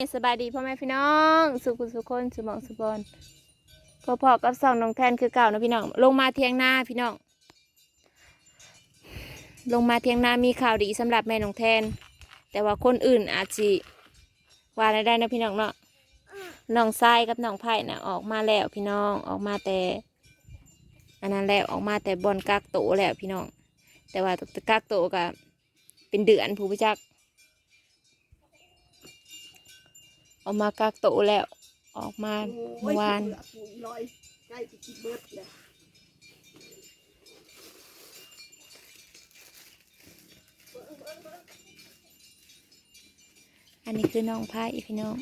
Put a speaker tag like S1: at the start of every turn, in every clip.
S1: สบายดีพ่อแม่พี่น้อง สุขุสุขคนสุมองสุบอนพอพอๆกับสองน้องแทนคือเก่านะพี่น้อง ลงมาเทียงหน้าพี่น้อง ลงมาเทียงหน้ามีข่าวดีสำหรับแม่น้องแทน แต่ว่าคนอื่นอาจจะว่าได้ได้นะพี่น้องเนาะน้องทรายกับน้องไผ่นะออกมาแล้วพี่น้องออกมาแต่ อันนั้นแล้วออกมาแต่บอลกักโตแล้วพี่น้อง แต่ว่ากักโตวก็เป็นเดือนผู้พิจัก ออกมากักโตวแล้ว ออกมาเมื่อวาน
S2: ปุ๋ยลอยใกล้จะกินเบิดเลย
S1: อันนี้คือน้องไผ่พี่น้อง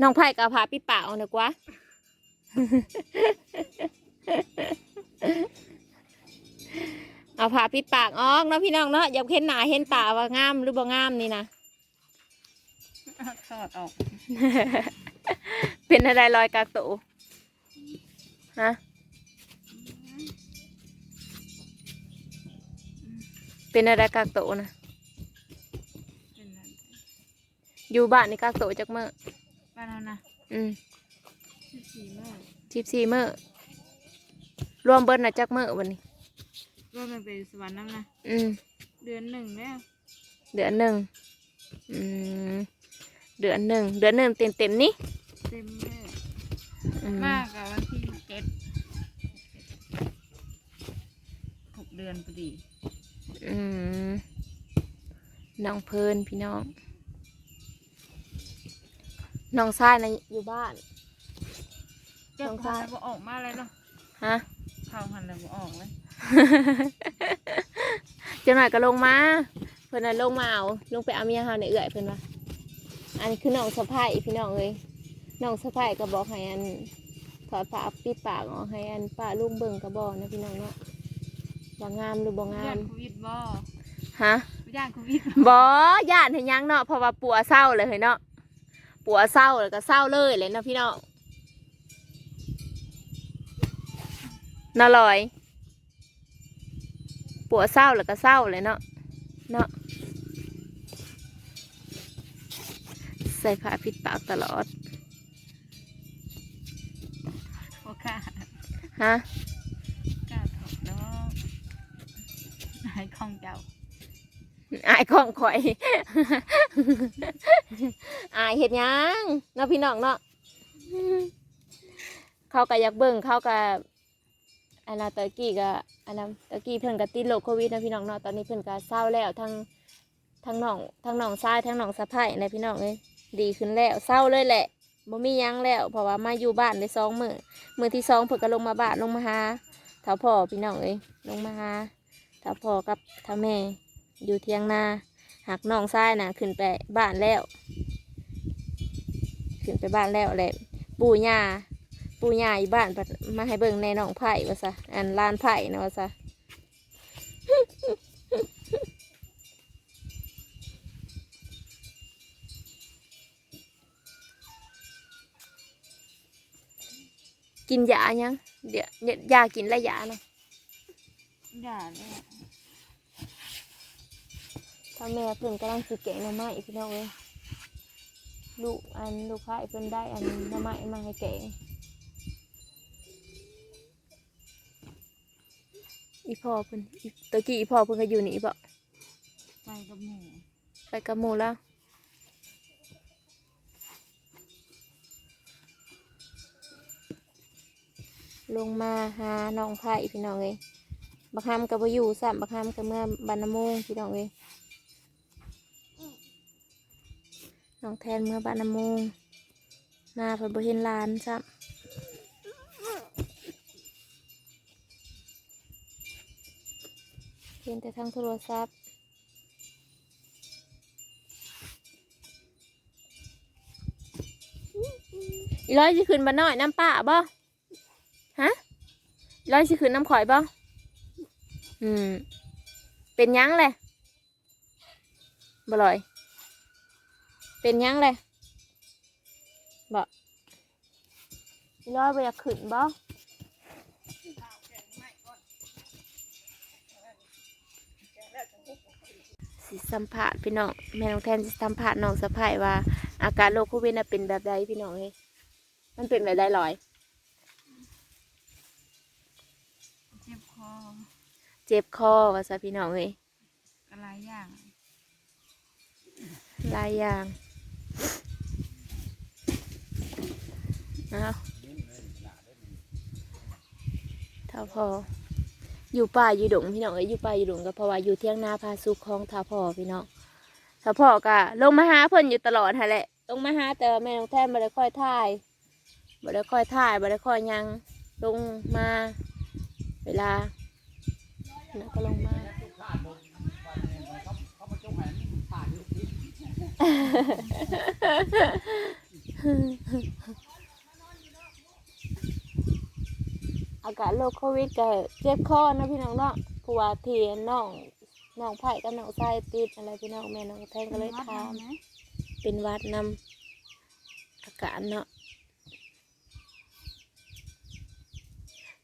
S1: น้องไผ่กับผาพี่ป่าเอาหน่อยกว่าเอาผาปิดปากออกเนาะพี่น้องเนาะอย่าเห็นหนาเห็นตาว่างามหรือบ่งามนี่นะ
S2: ถอดออก
S1: เป็นอะไรลอยกากโตฮะ เป็นอะไรกากโตนะ
S2: เป็นนั่น
S1: อยู่บ้านนี่กากโตจักเมื่อ
S2: บ้านเรานะ
S1: อืม
S2: สิบสี่เมื่อ
S1: สิบสี่เมื่อรวมเบิดนะจักเมื่อวันนี้
S2: ว่ามันไปสวรรค์น้ำนะ
S1: อืม
S2: เดือนหนึ่งแล้ว
S1: เดือนหนึ่งอืม เดือนหนึ่งเดือนหนึ่งเต็มเต็มๆนี่
S2: เต็มเลย
S1: อืม
S2: มากกับวันที่เจ็ดหกเดือนพอดี
S1: อืมน้องเพลินพี่น้องน้องชายนะอยู่บ้าน
S2: เจ้า
S1: สง
S2: ข่า
S1: สาร
S2: วบ่ออกมาเลยเนาะ
S1: ฮะ
S2: ข่าวหันเลยบ่ออกเลย
S1: เจ้าหน่อยก็ลงมา เพิ่นน่ะลงมาเอาลงไปเอาเมียเฮาในเอื้อยเพิ่นว่า อันนี้คือน้องสะพ้ายพี่น้องเอ้ยน้องสะพ้ายก็บอกให้อันถอดผ้าปิดปากออกให้อันป้าลุงเบิ่งก็บอกนะพี่น้องเนาะว่างามหรือบ่งา
S2: ย่ามนโควิดบ่
S1: ฮะ
S2: ย่านโควิด
S1: บ่ย่านให้หยังเนาะเพราะว่าปัวเศร้าเลยเฮ้ยเนาะปัวเศร้าแล้วก็เศร้าเลยเลยเนาะพี่น้องน่าลอยปัวเศร้าแล้วก็เศร้าเลยเนาะเนาะ ส่ผ้าปิดปากตลอด
S2: โอค่ะ
S1: ฮะ
S2: กล้าถอดเนาะหายของเจ้า
S1: อายของข่อย อายเห็ดหยังเนาะพี่น้องเนาะเขาก็อยากเบิ่งเขาก็อันนั้นตะกี้ก็อันนั้นตะกี้เพิ่นก็ติดโรคโควิดนะพี่น้องเนาะตอนนี้เพิ่นก็เศร้าแล้วทั้งทั้งน้องทั้งน้องชายทั้งน้องสะใภ้นะพี่น้องเอ้ย ดีขึ้นแล้วเศร้าเลยแหละบ่มียังแล้ว เพราะว่ามาอยู่บ้านได้สองมือมือที่สองเพิ่นก็ลงมาบ้านลงมาหาเฒ่าพ่อพี่น้องเอ้ยลงมาหาเฒ่าพ่อกับเฒ่าแม่ อยู่เทียงนาหักน้องชายน่ะขึ้นไปบ้านแล้ว ขึ้นไปบ้านแล้วแหละปู่ย่าปู่ย่าอยู่บ้านมาให้เบิ่งในน้องไผ่ว่าซะอันลานไผ่นะว่าซะ กินยายังเดี๋ยวยากินและยานะ
S2: อย่าเลย
S1: พ่อแม่เพิ่นกำลังสิแกงหน่อไม้พี่น้องเอ้ยลูกอันลูกค้าเพิ่นได้อันหน่อไม้มาให้แกงอีพ่อเพิ่นอีตะกี้อีพ่อเพิ่นก็อยู่นี่บ่
S2: ไปกับหมู
S1: ไปกับหมู่แล้ว ลงมาหาน้องไผ่พี่น้องเอ้ยบักฮามก็บ่อยู่ซ้ำบักฮามก็เมื่อบานามงพี่น้องเอ้ยน้องแทนเมื่อบานามงมาเพิ่นบ่เห็นหลานซ้ำเห็นแต่ทางโทรศัพท์อีร้อยสิขึ้นบ้านน้อยน้ำป้าบ่ ร้อยสิขึ้นน้ำข่อยบ่อืม เป็นหยังเลยบ่ลอย เป็นหยังเลยบ่อีร้อยบ่อยากขึ้นบ่สิสัมภาษณ์พี่น้องแม่น้องแทนสิสัมภาษณ์น้องสะพ้ายว่า อาการโรคโควิดน่ะเป็นแบบใดพี่น้องเอ้ยมันเป็นแบบใดลอย
S2: เจ็บคอ
S1: เจ็บคอว่าซะพี่น้องเอ้ย
S2: กระไรอย่าง
S1: หลายอย่างเอาเท่าพออยู่ป่าอยู่ดงพี่น้องเอ้ยอยู่ป่าอยู่ดงก็เพราะว่าอยู่เที่ยงนาพาสุขของท่าพ่อพี่น้องท่าพ่อก็ลงมาหาเพิ่นอยู่ตลอดฮะแหละลงมาหาแต่ว่าแม่น้องแท้บ่ได้ค่อยถ่ายบ่ได้ค่อยถ่ายบ่ได้ค่อยหยังลงมา เวลา แล้วก็ลงมา อากาศโรคโควิดก็เจ็บคอนะพี่น้องเนาะเพราะว่าที่น้องน้องไผ่กับน้องไส้ติดอะไรพี่น้องแม่น้องแทนก็เลยถาม
S2: นะ
S1: เป็นหวัดนำอาการเนาะ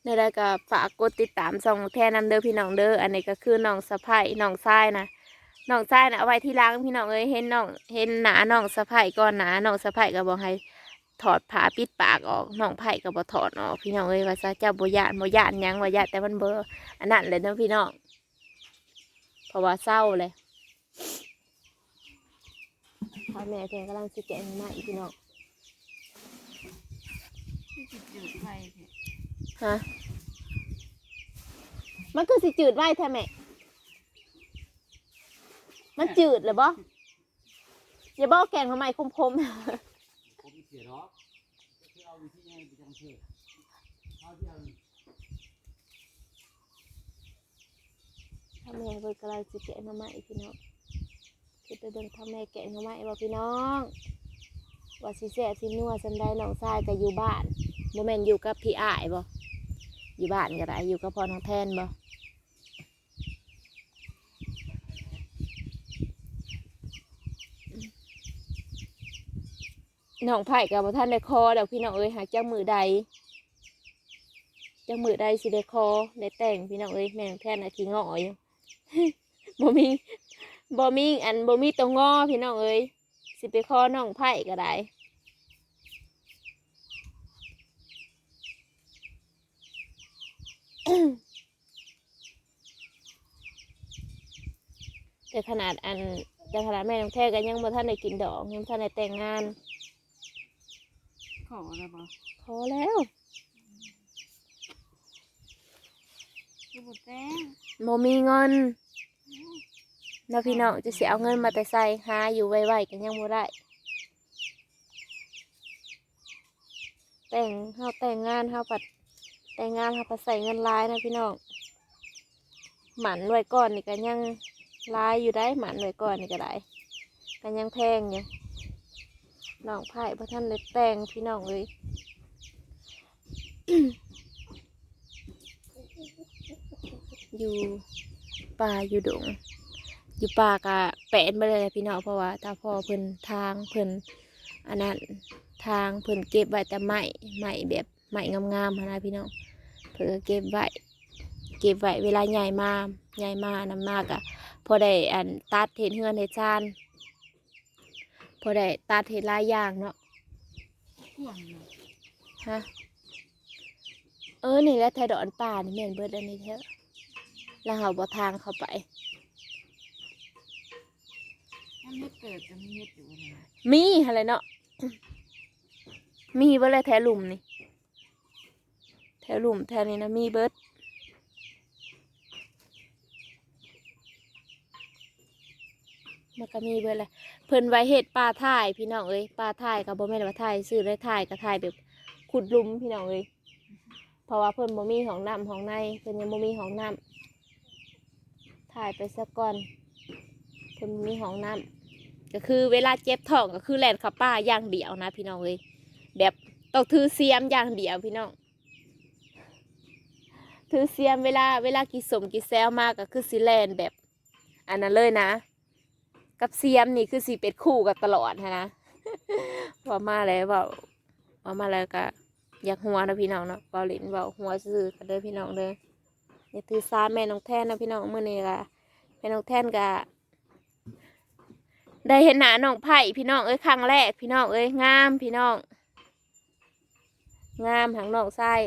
S1: ในรายก็ฝากกดติดตามส่องแทนนำเด้อพี่น้องเด้ออันนี้ก็คือน้องสะพ้ายน้องไส้นะน้องไส้นะเอาไว้ที่ล้างพี่น้องเอ้ยเห็นน้องเห็นหนาน้องสะพ้ายก่อนหนาน้องสะพ้ายก็บอกให้ถอดผ้าปิดปากออกน้องไผ่ก็บ่ถอดออกพี่น้องเอ้ยว่าซะเจ้าบ่ยานบ่ยานหยังว่าญาติแต่มันเบออันนั้นเลยเนาะพี่น้องเพราะว่าเศร้าเลยพ่อแม่เพิ่นกำลังสิแกะหน่อไม้พี่น้อง ฮะมันคือสิจืดไว้แท้แม่ มันจืดเหรือบ่อย่าบอกแกงหน่อไม้คม
S3: ผมเสียหรอกก็คือเอาวิธีไงไปจังเชื่อเอาที่เอา
S1: ๆพ่อแม่เพิ่นกำลังสิแกะหน่อไมพี่น้องคือไปเบิ่งพ่อแม่แกะหน่อไม้บ่พี่น้องว่าสิแซ่บสินัวซันได้น้องชายก็อยู่บ้านบ่แม่นอยู่กับพี่อ้ายบ่ อยู่บ้านก็ได้อยู่กับพ่อน้องแทนบ่น้องไผ่กับท่านได้คอเดี๋ยวพี่น้องเอ้ยหากเจ้ามือใดเจ้ามือใดสิได้คอได้แต่งพี่น้องเอ้ยแม่งแทนอาทีงออยู่บ่มีบ่มีอันบ่มีตัวงอพี่น้องเอ้ยสิไปคอน้องไผ่ก็ได้ แต่ขนาดอันแต่ขนาดแม่น้องแท้ก็ยังบ่ท่านได้กินดอกยังบ่ท่านได้แต่งงาน
S2: ขออะไรบ่
S1: พอแล้ว
S2: คือบดแต้ง
S1: โมมีเงินแล้วพี่น้องจะเสียเอาเงินมาแต่ใส่หาอยู่ไวๆกันยังบ่ได้ แต่งเฮาแต่งงานเฮาปัด แต่งานเฮาปัดใส่เงินลายนะพี่น้องหมันไว้ก่อนนี่ก็ยังลายอยู่ได้หมันไว้ก่อนนี่ก็ได้ก็ยังแพงอยู่น้องไผ่พระท่านเลยแต่งพี่น้องเลยอยู่ป่าอยู่ดง อยู่ป่ากะแปะนไปเลยพี่น้องเพราะว่าถ้าพ่อเพิ่นทางเพิ่นอันนั้นทางเพิ่นเก็บไว้แต่ไม้ไม้แบบ ไม้งามๆหั้นนะพี่น้องเพิ่นก็เก็บไว้เก็บไว้เวลาใหญ่มาใหญ่มานำมากอะพอได้อันตัดเห็นเฮือนเห็นจานพอได้ตัดเห็นหลายอย่างเนาะ
S2: พ่วงอยู่
S1: ฮะเออนี่แหละไทยดอนป่านี่แม่นเบิดอันนี้แท้แล้วเราบ่ทางเข้าไป
S2: ถ้าเฮ็ดเกิดจะมีเฮ็ดอยู่นะ
S1: มีอะไรเนาะมีเบิดเลยแถวหลุมนี่ แถวหลุมแถวนี้นะมีเบิดมันก็มีเบิดเลยเพิ่นไว้เฮ็ดปลาท่ายพี่น้องเอ้ยปลาท่ายกับบ่แม่นว่าท่ายซื้อได้ท่ายก็ท่ายแบบขุดหลุมพี่น้องเอ้ยเพราะว่าเพิ่นบ่มีห้องน้ำห้องในเพิ่นยังบ่มีห้องน้ำท่ายไปสักก่อนเพิ่นมีห้องน้ำก็คือเวลาเจ็บท้องก็คือแลนขับป้าอย่างเดียวนะพี่น้องเลยแบบต้องถือเสียมอย่างเดียวพี่น้อง ถือเสียมเวลาเวลากินสมกินแซวมากก็คือสิแลนแบบ อันนั้นเลยนะ กับเสียมนี่คือสีเป็ดคู่กันตลอดนะว่ามาแล้วว่าว่ามาแล้วก็อยากหัวนะพี่น้องเนาะเบาหลินเบาหัวซื่อกันเด้อพี่น้องเด้ออย่าถือสาแม่น้องแท่นนะพี่น้องเมื่อนี้ละแม่น้องแท่นกะได้เห็นหน้าน้องไผ่พี่น้องเอ้ยครั้งแรก พี่น้องเอ้ยงามพี่น้อง งามหางน้องทราย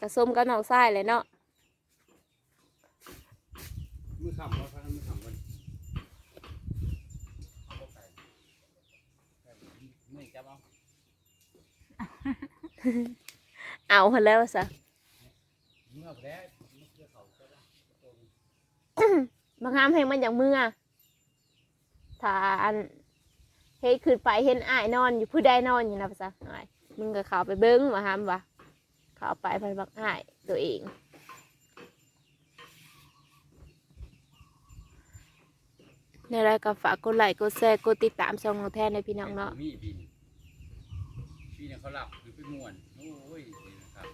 S1: กระส้มกับน้องทรายเลยเนาะ
S3: มือขำเราพักมือขำกันไม่จับเอา
S1: เอาหันแล้วซะ
S3: เมื่อแพ้เมื่อย่าจะได้
S1: บางงามเพลงมันอย่างเมื่อถ้าอันเฮ้ยขึ้นไปเห็นอ้ายนอนอยู่ผู้ใดนอนอยู่นะภาษาอ้ายมึงก็เข้าไปเบิ้งมาหามวะเข้าไปไปบักอ้ายตัวเองในรายก็ฝากกดไลค์กดแชร์กดติดตามช่องของแทนในพี่น้องเนาะ
S3: พี่เนี่ยเขาหลับหรือไปม่วนโอ้ยนี่นะครับ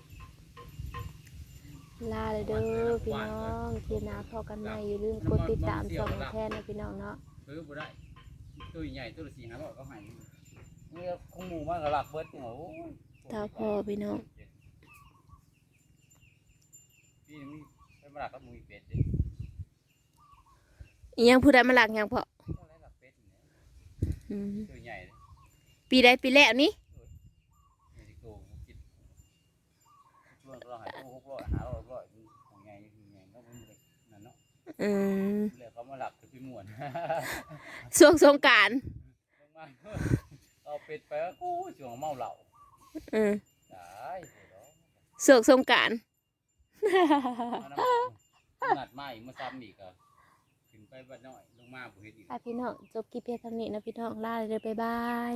S1: ลาเลยเด้อพี่น้องเทียนาพอกันใหม่อย่าลืมกดติดตามช่องของแทนในพี่น้องเนาะ
S3: เพิ่มบ่ได้ตัวใหญ่ตัวละสี่ห้าร้อยก็ใหายนี่คงหมูมากกับหลักเบิดเนี่ยโอ้ย
S1: ถ้าพอพี่น้อง
S3: พี่นี่ไปมาหลักกับหมูอีเป็ดเด้
S1: อีหยังผู้ใดมาหลักหยังพอ
S3: ต้องได้หลักเป็ดเนี่ย
S1: อืม
S3: ตัวใหญ่เลย
S1: ปีใดปีแล้วนี่
S3: มีสิโกงกินช่วงเราหายตัวหกร้อยหาร้อยร้อยของใหญ่คือใหญ่ก็เป็นเลยนั่นเนาะ
S1: อืม
S3: เลยเขามาหลักคือพี่ม่วน
S1: ช่วงสงกราร
S3: ลงมาเอาเป็ดไปก็โอ้ยช่วงเมาเหล้า
S1: อืม
S3: ได้โหดอก
S1: ช่วงสงกราร
S3: เอาน้ำงัดไม้มาซ้ำอีกอะขึ้นไปบ้านน้อยลงมาบ่เห็นอีก
S1: พี่น้องจบคลิปเพียงเท่านี้นะพี่น้องลาเลยเด้อบ๊ายบาย